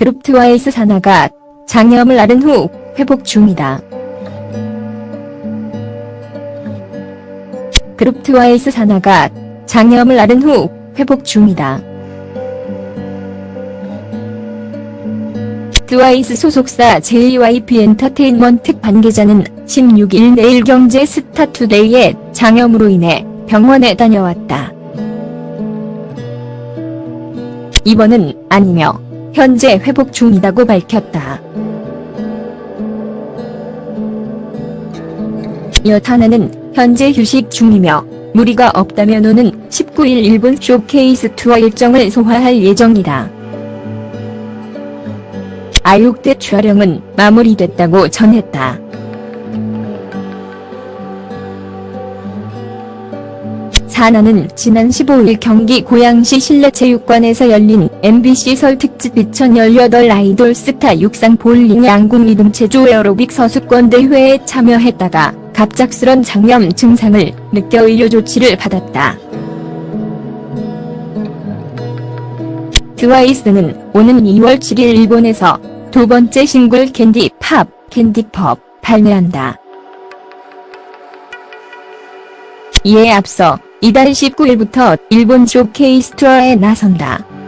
그룹 트와이스 사나가 장염을 앓은 후 회복 중이다. 그룹 트와이스 사나가 장염을 앓은 후 회복 중이다. 트와이스 소속사 JYP 엔터테인먼트 관계자는 16일 내일경제 스타투데이에 장염으로 인해 병원에 다녀왔다. 입원은 아니며 현재 회복 중이라고 밝혔다. 여타나는 현재 휴식 중이며 무리가 없다면 오는 19일 일본 쇼케이스 투어 일정을 소화할 예정이다. 아육대 촬영은 마무리됐다고 전했다. 사나는 지난 15일 경기 고양시 실내체육관에서 열린 MBC 설 특집 2018 아이돌 스타 육상 볼링 양궁 이동 체조 에어로빅 선수권 대회에 참여했다가 갑작스런 장염 증상을 느껴 의료 조치를 받았다. 트와이스는 오는 2월 7일 일본에서 두 번째 싱글 캔디 팝, 캔디 펍 발매한다. 이에 앞서 이달 19일부터 일본 쇼케이스 투어에 나선다.